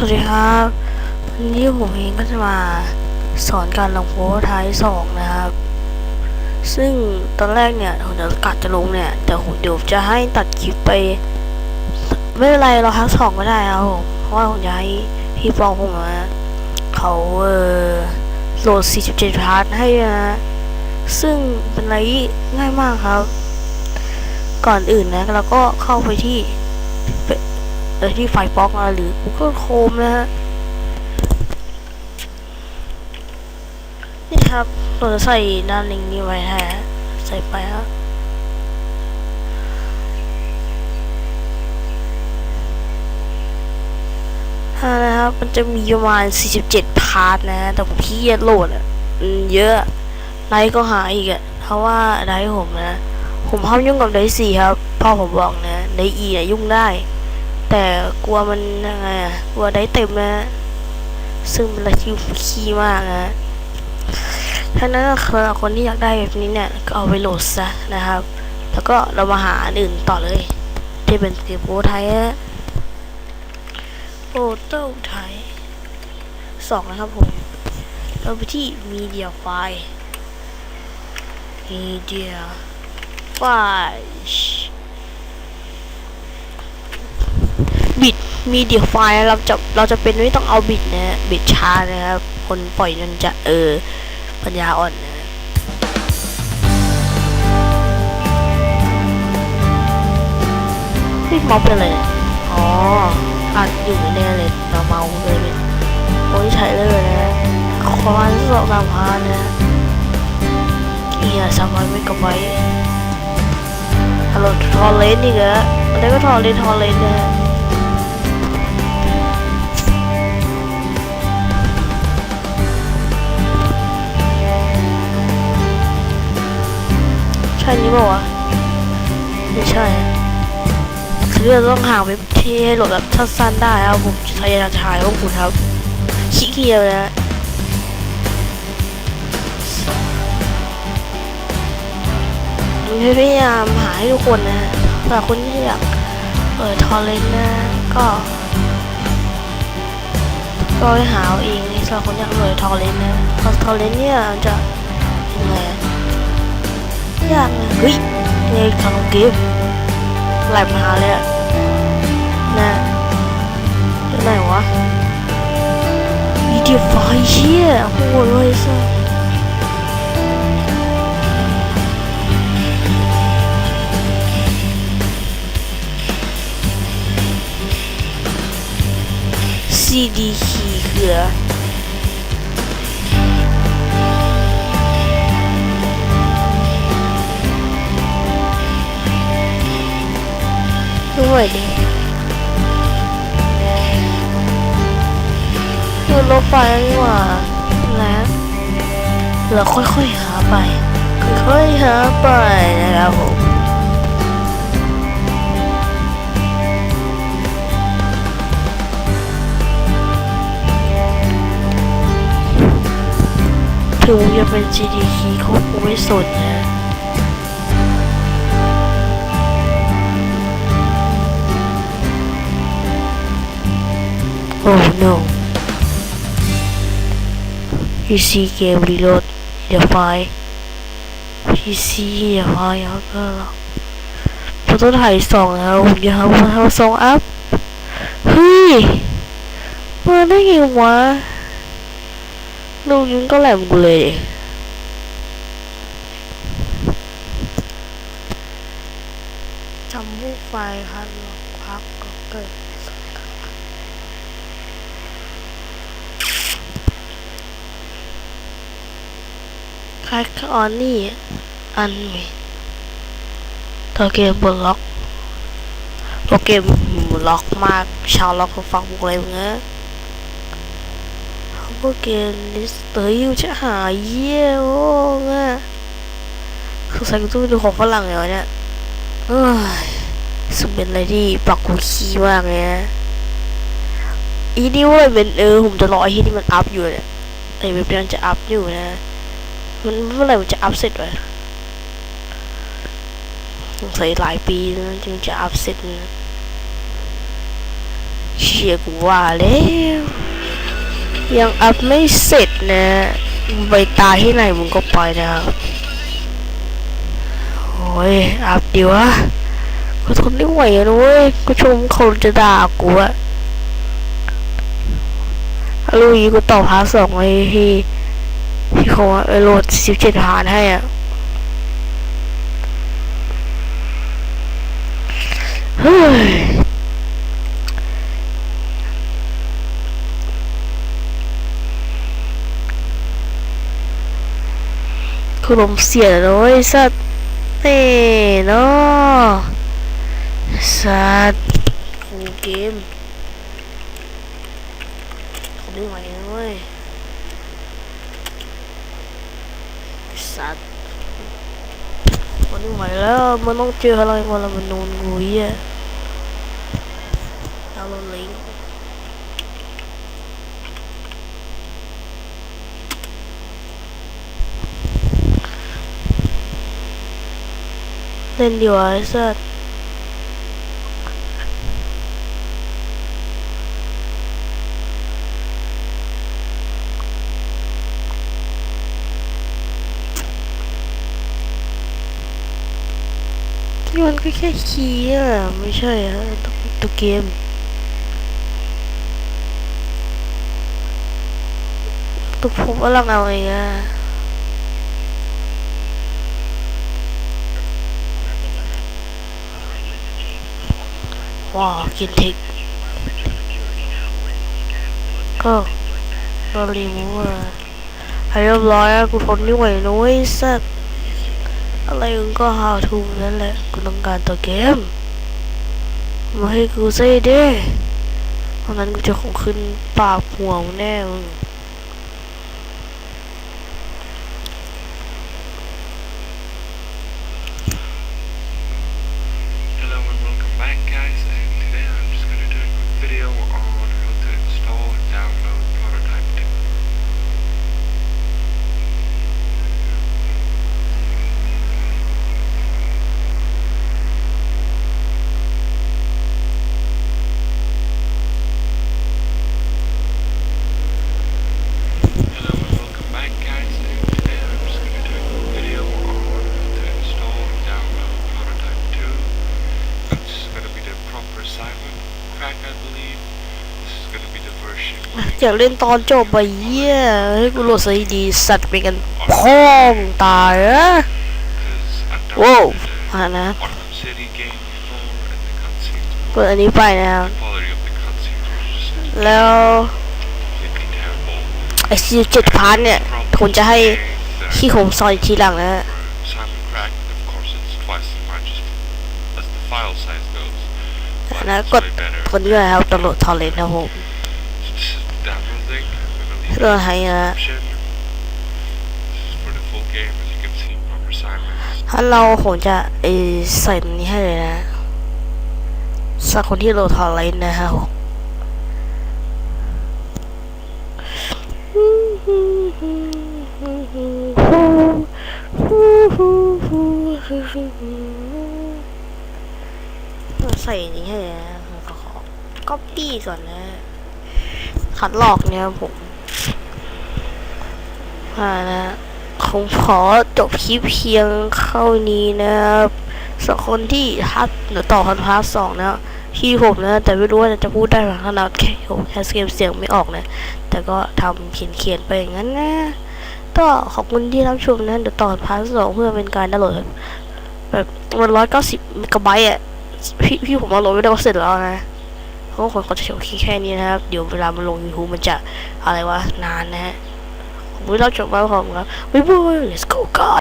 สวัสดีครับวันนี้ผมเองก็จะมาสอนการลงโพสท้ายสองนะครับ ซึ่งตอนแรกเนี่ยผมจะกัดจะลงเนี่ย แต่ผมเดี๋ยวจะให้ตัดคลิปไป ไม่เป็นไรเราทั้งสองก็ได้ครับผมเพราะว่าผมจะให้พี่ปองผมนะเขาเออโหลด 47 พาร์ทให้นะซึ่งเป็นอะไรง่ายมากครับ ก่อนอื่นนะเราก็เข้าไปที่ เออที่ไฟบล็อกนะหรือ Google Chrome นะฮะ นี่ครับเราจะใส่ด้านลิงก์นี้ไว้ฮะ ใส่ไปฮะอ่านะครับ มันจะมีประมาณ 47 พาร์ทนะ แต่ผมขี้เกียจโหลดอะเยอะไลค์ก็หาอีกอะ เพราะว่าไลค์ผมนะ ผมห้ามยุ่งกับไลค์สี่ครับ พ่อผมบอกนะไลค์อีเนี่ยยุ่งได้ แต่กลัวมันยังไงอะกลัวได้เต็มนะซึ่งเป็นอะไรที่ขี้มากนะถ้านั้นก็คือคนที่อยากได้แบบนี้เนี่ยก็เอาไปโหลดซะนะครับ แล้วก็เรามาหาอันอื่นต่อเลย ที่เป็นเกมโปไทยนะโอโต้ไทยสองนะครับผมเราไปที่มีเดียไฟล์มีเดียไฟล์ บิดมีเดียไฟล์เราจะเราจะเป็นไม่ต้องเอาบิดนะบิดช้านะครับคนปล่อยมันจะเออปัญญาอ่อนนะพี่มอเป็นอะไรเนี่ยอ๋ออัดอยู่แน่เลยเราเมาเลยเป็นโอ้ยใช้เลยนะคอมันสองสามพันนะเกียร์สามร้อยเมกะไบต์ฮัลโหลทอเลนนี่เหรออะไรก็ทอเลนทอเลนนะ ช่นี้ป่าวะไม่ใช่คือเราต้องหาเว็บที่ให้โหลดแบบสั้นๆได้ครับผมพยายามถ่ายพวกคุณครับขี้เกียจเลยนะพยายามหาให้ทุกคนนะสำหรับคนที่อยากเปิดทอร์เรนต์นะ ก็ก็ไปหาเอาเองสำหรับคนอยากเปิดทอร์เรนต์นะเพราะทอร์เรนต์เนี่ยจะ ยากนะเฮ้ยในทางเกมไหลมาหาเลยอะนะอยู่ไหนวะวิดีโอไฟเชี่ยโหดเลยสัสซีดีคีย์คือ ด้วยดิคือรถไฟนี่หว่าแล้วเราค่อยๆหาไป ค่อยๆหาไปนะครับผมถึงจะเป็น GDK เขาคงไม่สนนะ Oh no. PC game reload the file. PC อย่าพายครับก็เราต้องถ่ายสองแล้วผมจะทำมาทำสองอัพเฮ้ยมาได้ไงวะลูกยังก็แหลมกูเลยจำบุกไฟครับพักก็เกิด คล้ายกับออนนี่อันมีตัวเกมบนล็อกตัวเกมล็อกมากชาวล็อกฟังบุกอะไรเงี้ยพวกเกมลิสเตอร์ยูจะหาเยี่ยโอ้เงี้ยคือใส่กูต้องดูของฝรั่งเหรอเนี่ยเอ้ยซึ่งเป็นอะไรที่ปักกูขี้มากเลยนะอีนี่ว่าเป็นเออผมจะรอไอ้ที่นี่มันอัพอยู่เนี่ยไอ้เว็บนี้มันจะอัพอยู่นะ มันเมื่อไหร่มันจะอัพเสร็จวะสงสัยหลายปีแล้วจึงจะอัพเสร็จเชี่ยกูว่าแล้วยังอัพไม่เสร็จนะมึงไปตาที่ไหนมึงก็ไปนะครับโอ้ยอัพดีวะกูทนไม่ไหวนะเว้ยกูชมเขาจะด่ากูอะถ้ารู้อย่างงี้กูต่อพาร์ทสองไว้ที่ ที่เขาว่าเออโหลดสิบเจ็ดพารให้อะเฮ้ยคือลมเสียเลยสัตว์เต้เนาะสัตว์กูเกมเขาไม่ไหวนะเว้ย สัตว์มันไม่ไหวแล้วมันต้องเจออะไรมาละมันนูนกูเหี้ยเอาลงลิงเล่นดีวะไอ้สัตว์ มันก็แค่คีย์อะไม่ใช่ฮะตัวตัวเกม ตัวผมว่าเราเอาเองอะว้าวกินเทคก็โดนรีมูฟอะเรียบร้อยกูทนไม่ไหวนะเว้ยสัตว์ อะไรมึงก็หาทูนั่นแหละกูต้องการตัวเกม มาให้กูใส่ดิเพราะงั้นกูจะของขึ้นปากหัวงแน่มึง อยากเล่นตอนจบไปเยี่ยให้กูโหลดซีดีสัตว์ไปกันพ้องตายอะ because I've Whoa. downloaded อ่านะ the Arkham City game before and the cutscenes เปิดอันนี้ไปนะครับ the quality of the cutscenes was just แล้ว completely terrible. ไอซีเจ็ดพาร์ทเนี่ยผมจะให้ That ขี้ผมซอยทีหลังนะ for Simon Crack, of course it's twice as much as, as the file size goes. But นะ it's กด way better. คนนี้นะครับตำรวจทอร์เรนต์นะผม Just downloading. รองไทยะ description. This is for the full game, as you can see, proper Simons. ถ้าเราผมจะไอใส่ตรงนี้ให้เลยนะสักคนที่โหลทอร์เรนต์นะครับผมใส่อย่างนี้ให้เลยนะขอก๊อปปี้ก่อนนะ ขัดหลอกเนี่ยครับผม อ่านะผมขอจบคลิปเพียงเข้านี้นะครับสำหรับคนที่ทัดหรือต่อพันพาร์ทสองนะที่ผมนะ แต่ไม่รู้ว่าจะพูดได้หรือขนาดแค่ผมแค่เกมเสียงไม่ออกนะ แต่ก็ทำเขียนเขียนๆไปอย่างนั้นนะก็ขอบคุณที่รับชมนะเดี๋ยวต่อพาร์ทสองเพื่อเป็นการดาวน์โหลดแบบมันร้อยเก้าสิบเมกะไบต์อะพี่พี่ผมเอาโหลดไม่ได้ก็เสร็จแล้วนะเขาก็ขอจะโชว์แค่นี้นะครับ เดี๋ยวเวลามันลง YouTube มันจะอะไรวะนานนะฮะ We're not your well home now. We will. Let's go, guys.